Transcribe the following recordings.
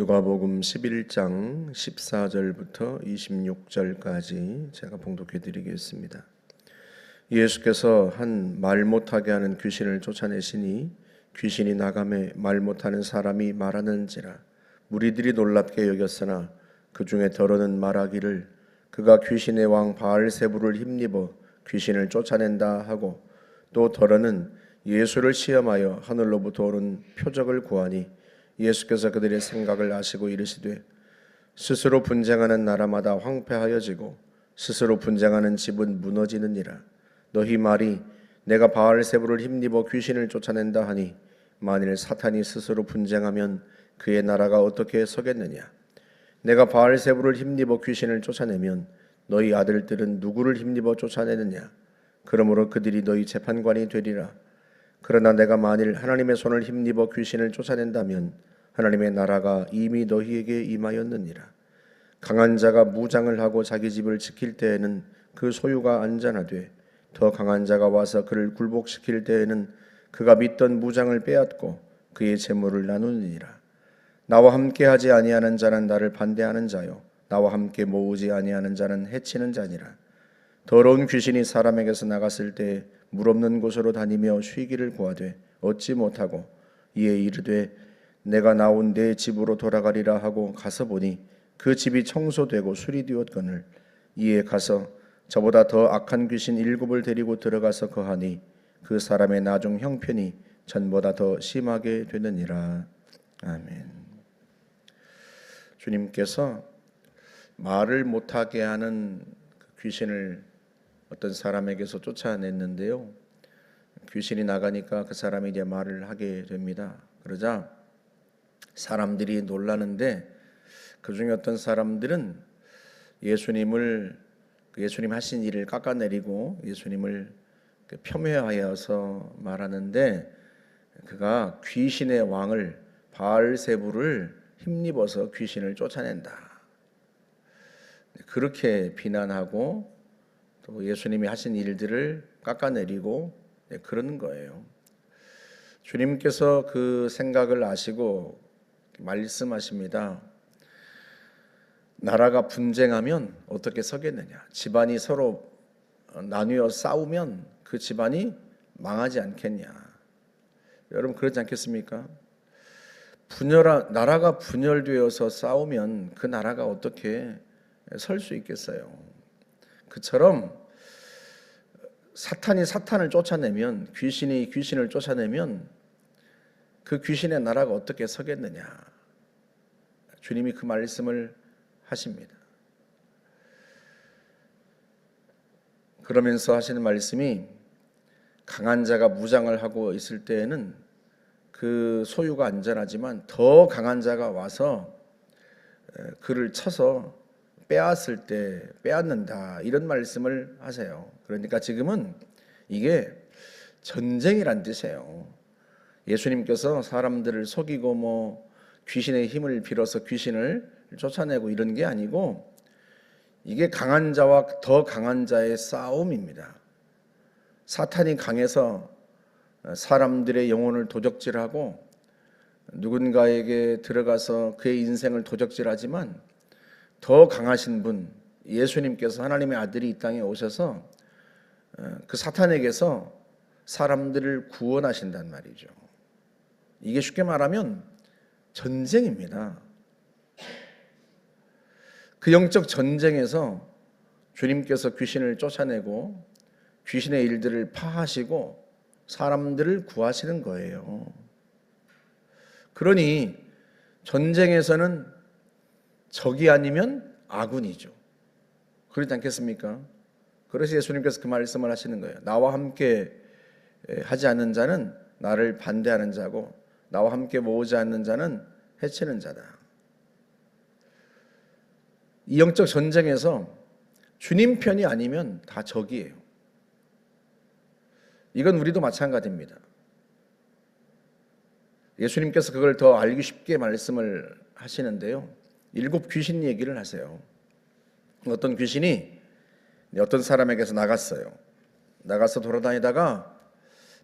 누가복음 11장 14절부터 26절까지 제가 봉독해 드리겠습니다. 예수께서 한 말 못하게 하는 귀신을 쫓아내시니 귀신이 나감에 말 못하는 사람이 말하는지라 무리들이 놀랍게 여겼으나 그 중에 더러는 말하기를 그가 귀신의 왕 바알세부를 힘입어 귀신을 쫓아낸다 하고 또 더러는 예수를 시험하여 하늘로부터 오는 표적을 구하니 예수께서 그들의 생각을 아시고 이르시되 스스로 분쟁하는 나라마다 황폐하여지고 스스로 분쟁하는 집은 무너지느니라. 너희 말이 내가 바알세부를 힘입어 귀신을 쫓아낸다 하니 만일 사탄이 스스로 분쟁하면 그의 나라가 어떻게 서겠느냐? 내가 바알세부를 힘입어 귀신을 쫓아내면 너희 아들들은 누구를 힘입어 쫓아내느냐? 그러므로 그들이 너희 재판관이 되리라. 그러나 내가 만일 하나님의 손을 힘입어 귀신을 쫓아낸다면 하나님의 나라가 이미 너희에게 임하였느니라. 강한 자가 무장을 하고 자기 집을 지킬 때에는 그 소유가 안전하되 더 강한 자가 와서 그를 굴복시킬 때에는 그가 믿던 무장을 빼앗고 그의 재물을 나누느니라. 나와 함께 하지 아니하는 자는 나를 반대하는 자요 나와 함께 모으지 아니하는 자는 해치는 자니라. 더러운 귀신이 사람에게서 나갔을 때 물 없는 곳으로 다니며 쉬기를 구하되 얻지 못하고 이에 이르되 내가 나온 내 집으로 돌아가리라 하고 가서 보니 그 집이 청소되고 수리되었거늘 이에 가서 저보다 더 악한 귀신 일곱을 데리고 들어가서 거하니 그 사람의 나중 형편이 전보다 더 심하게 되느니라 아멘. 주님께서 말을 못하게 하는 그 귀신을 어떤 사람에게서 쫓아냈는데요. 귀신이 나가니까 그 사람이 이제 말을 하게 됩니다. 그러자 사람들이 놀라는데 그 중에 어떤 사람들은 예수님을 그 예수님 하신 일을 깎아내리고 예수님을 그 폄훼하여서 말하는데 그가 귀신의 왕을 바알세부를 힘입어서 귀신을 쫓아낸다. 그렇게 비난하고 또 예수님이 하신 일들을 깎아내리고 네, 그러는 거예요. 주님께서 그 생각을 아시고 말씀하십니다. 나라가 분쟁하면 어떻게 서겠느냐? 집안이 서로 나뉘어 싸우면 그 집안이 망하지 않겠냐? 여러분 그렇지 않겠습니까? 분열 나라가 분열되어서 싸우면 그 나라가 어떻게 설 수 있겠어요? 그처럼 사탄이 사탄을 쫓아내면 귀신이 귀신을 쫓아내면 그 귀신의 나라가 어떻게 서겠느냐? 주님이 그 말씀을 하십니다. 그러면서 하시는 말씀이 강한 자가 무장을 하고 있을 때에는 그 소유가 안전하지만 더 강한 자가 와서 그를 쳐서 빼앗을 때 빼앗는다 이런 말씀을 하세요. 그러니까 지금은 이게 전쟁이란 뜻이에요. 예수님께서 사람들을 속이고 뭐 귀신의 힘을 빌어서 귀신을 쫓아내고 이런 게 아니고 이게 강한 자와 더 강한 자의 싸움입니다. 사탄이 강해서 사람들의 영혼을 도적질하고 누군가에게 들어가서 그의 인생을 도적질하지만 더 강하신 분 예수님께서 하나님의 아들이 이 땅에 오셔서 어, 그 사탄에게서 사람들을 구원하신단 말이죠. 이게 쉽게 말하면 전쟁입니다. 그 영적 전쟁에서 주님께서 귀신을 쫓아내고 귀신의 일들을 파하시고 사람들을 구하시는 거예요. 그러니 전쟁에서는 적이 아니면 아군이죠. 그렇지 않겠습니까? 그래서 예수님께서 그 말씀을 하시는 거예요. 나와 함께 하지 않는 자는 나를 반대하는 자고 나와 함께 모으지 않는 자는 해치는 자다. 이 영적 전쟁에서 주님 편이 아니면 다 적이에요. 이건 우리도 마찬가지입니다. 예수님께서 그걸 더 알기 쉽게 말씀을 하시는데요. 일곱 귀신 얘기를 하세요. 어떤 귀신이 어떤 사람에게서 나갔어요. 나가서 돌아다니다가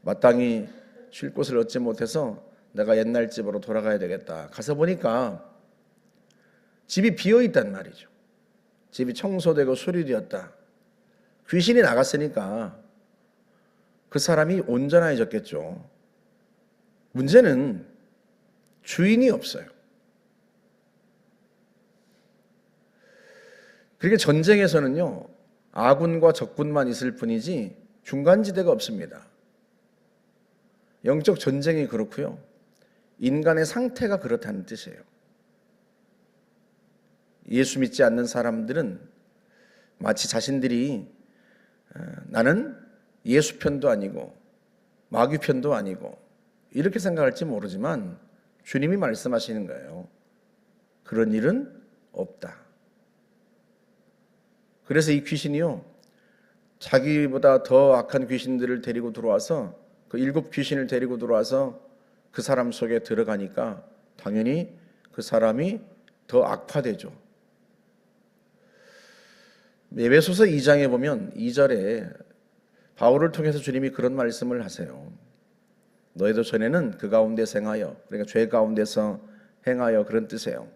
마땅히 쉴 곳을 얻지 못해서 내가 옛날 집으로 돌아가야 되겠다. 가서 보니까 집이 비어 있단 말이죠. 집이 청소되고 수리되었다. 귀신이 나갔으니까 그 사람이 온전해졌겠죠. 문제는 주인이 없어요. 그렇게 전쟁에서는요, 아군과 적군만 있을 뿐이지 중간지대가 없습니다. 영적 전쟁이 그렇고요. 인간의 상태가 그렇다는 뜻이에요. 예수 믿지 않는 사람들은 마치 자신들이 어, 나는 예수 편도 아니고 마귀 편도 아니고 이렇게 생각할지 모르지만 주님이 말씀하시는 거예요. 그런 일은 없다. 그래서 이 귀신이요. 자기보다 더 악한 귀신들을 데리고 들어와서 그 일곱 귀신을 데리고 들어와서 그 사람 속에 들어가니까 당연히 그 사람이 더 악화되죠. 예배소서 2장에 보면 2절에 바울을 통해서 주님이 그런 말씀을 하세요. 너희도 전에는 그 가운데 생하여 그러니까 죄 가운데서 행하여 그런 뜻이에요.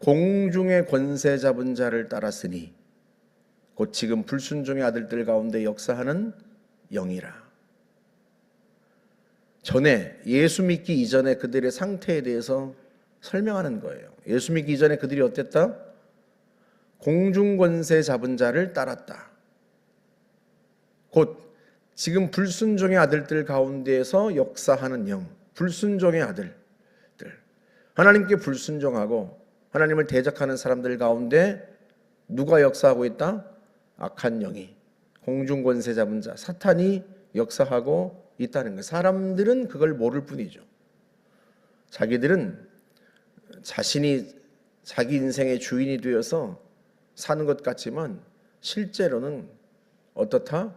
공중의 권세 잡은 자를 따랐으니 곧 지금 불순종의 아들들 가운데 역사하는 영이라. 전에 예수 믿기 이전에 그들의 상태에 대해서 설명하는 거예요. 예수 믿기 이전에 그들이 어땠다? 공중 권세 잡은 자를 따랐다. 곧 지금 불순종의 아들들 가운데에서 역사하는 영, 불순종의 아들들, 하나님께 불순종하고 하나님을 대적하는 사람들 가운데 누가 역사하고 있다? 악한 영이 공중 권세 잡은 자 사탄이 역사하고 있다는 거. 사람들은 그걸 모를 뿐이죠. 자기들은 자신이 자기 인생의 주인이 되어서 사는 것 같지만 실제로는 어떻다?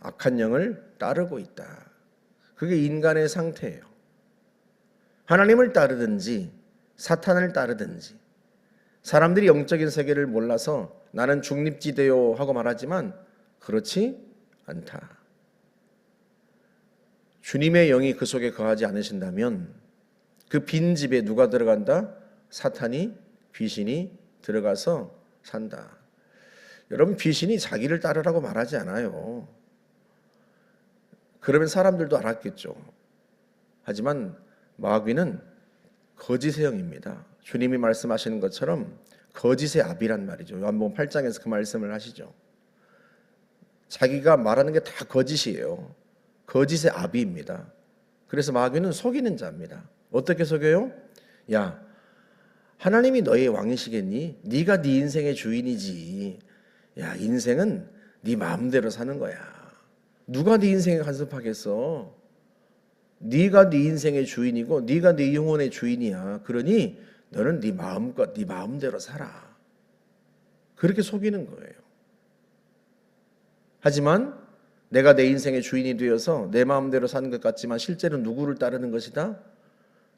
악한 영을 따르고 있다. 그게 인간의 상태예요. 하나님을 따르든지 사탄을 따르든지 사람들이 영적인 세계를 몰라서 나는 중립지대요 하고 말하지만 그렇지 않다. 주님의 영이 그 속에 거하지 않으신다면 그 빈 집에 누가 들어간다? 사탄이 귀신이 들어가서 산다. 여러분 귀신이 자기를 따르라고 말하지 않아요. 그러면 사람들도 알았겠죠. 하지만 마귀는 거짓의 영입니다. 주님이 말씀하시는 것처럼 거짓의 압이란 말이죠. 요한복음 8장에서 그 말씀을 하시죠. 자기가 말하는 게 다 거짓이에요. 거짓의 압입니다. 그래서 마귀는 속이는 자입니다. 어떻게 속여요? 야, 하나님이 너의 왕이시겠니? 네가 네 인생의 주인이지. 야, 인생은 네 마음대로 사는 거야. 누가 네 인생에 간섭하겠어? 네가 네 인생의 주인이고 네가 네 영혼의 주인이야. 그러니 너는 네 마음껏 네 마음대로 살아. 그렇게 속이는 거예요. 하지만 내가 내 인생의 주인이 되어서 내 마음대로 사는 것 같지만 실제로 누구를 따르는 것이다?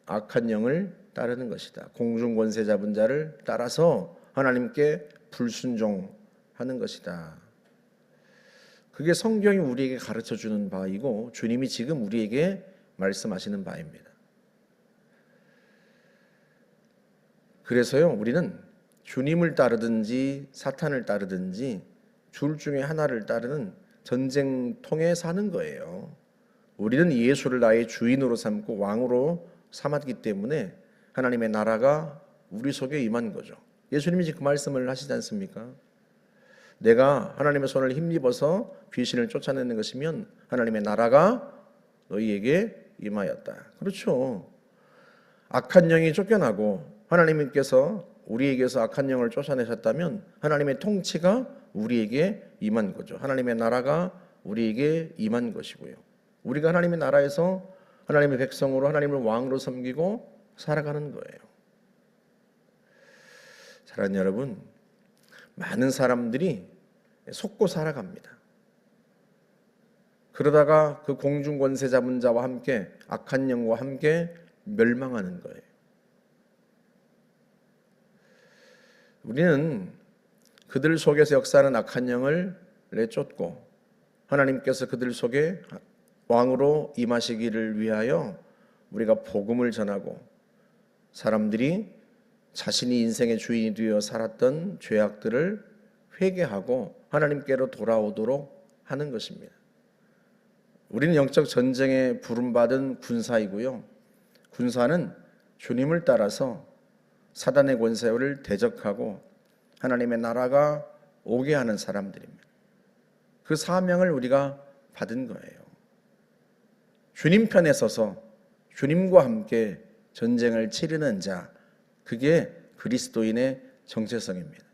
악한 영을 따르는 것이다. 공중 권세 잡은 자를 따라서 하나님께 불순종하는 것이다. 그게 성경이 우리에게 가르쳐 주는 바이고 주님이 지금 우리에게 말씀하시는 바입니다. 그래서요, 우리는 주님을 따르든지 사탄을 따르든지 둘 중에 하나를 따르는 전쟁통에 사는 거예요. 우리는 예수를 나의 주인으로 삼고 왕으로 삼았기 때문에 하나님의 나라가 우리 속에 임한 거죠. 예수님이 그 말씀을 하시지 않습니까? 내가 하나님의 손을 힘입어서 귀신을 쫓아내는 것이면 하나님의 나라가 너희에게 임하였다. 그렇죠. 악한 영이 쫓겨나고 하나님께서 우리에게서 악한 영을 쫓아내셨다면 하나님의 통치가 우리에게 임한 거죠. 하나님의 나라가 우리에게 임한 것이고요. 우리가 하나님의 나라에서 하나님의 백성으로 하나님을 왕으로 섬기고 살아가는 거예요. 사랑하는 여러분, 많은 사람들이 속고 살아갑니다. 그러다가 그 공중 권세 잡은 자와 함께 악한 영과 함께 멸망하는 거예요. 우리는 그들 속에서 역사하는 악한 영을 내쫓고 하나님께서 그들 속에 왕으로 임하시기를 위하여 우리가 복음을 전하고 사람들이 자신이 인생의 주인이 되어 살았던 죄악들을 회개하고 하나님께로 돌아오도록 하는 것입니다. 우리는 영적 전쟁에 부름받은 군사이고요. 군사는 주님을 따라서 사단의 권세를 대적하고 하나님의 나라가 오게 하는 사람들입니다. 그 사명을 우리가 받은 거예요. 주님 편에 서서 주님과 함께 전쟁을 치르는 자, 그게 그리스도인의 정체성입니다.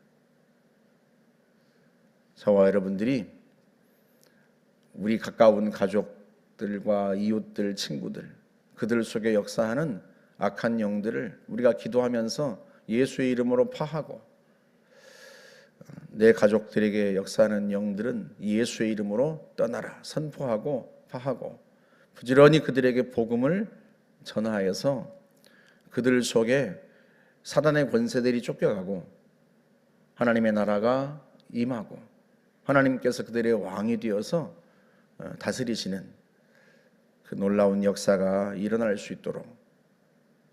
저와 여러분들이 우리 가까운 가족들과 이웃들, 친구들, 그들 속에 역사하는 악한 영들을 우리가 기도하면서 예수의 이름으로 파하고 내 가족들에게 역사하는 영들은 예수의 이름으로 떠나라 선포하고 파하고 부지런히 그들에게 복음을 전하여서 그들 속에 사단의 권세들이 쫓겨가고 하나님의 나라가 임하고 하나님께서 그들의 왕이 되어서 어, 다스리시는 그 놀라운 역사가 일어날 수 있도록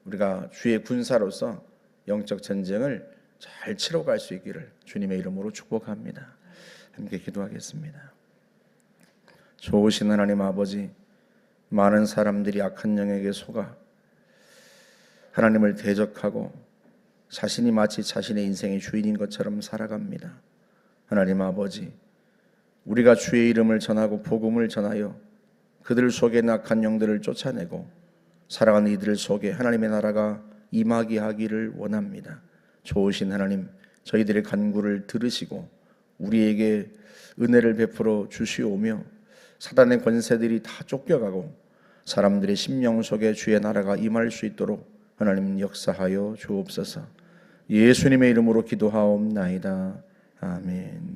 우리가 주의 군사로서 영적 전쟁을 잘 치러갈 수 있기를 주님의 이름으로 축복합니다. 함께 기도하겠습니다. 좋으신 하나님 아버지, 많은 사람들이 악한 영에게 속아 하나님을 대적하고 자신이 마치 자신의 인생의 주인인 것처럼 살아갑니다. 하나님 아버지, 우리가 주의 이름을 전하고 복음을 전하여 그들 속에 악한 영들을 쫓아내고 사랑하는 이들 속에 하나님의 나라가 임하게 하기를 원합니다. 좋으신 하나님, 저희들의 간구를 들으시고 우리에게 은혜를 베풀어 주시오며 사단의 권세들이 다 쫓겨가고 사람들의 심령 속에 주의 나라가 임할 수 있도록 하나님 역사하여 주옵소서. 예수님의 이름으로 기도하옵나이다. 아멘.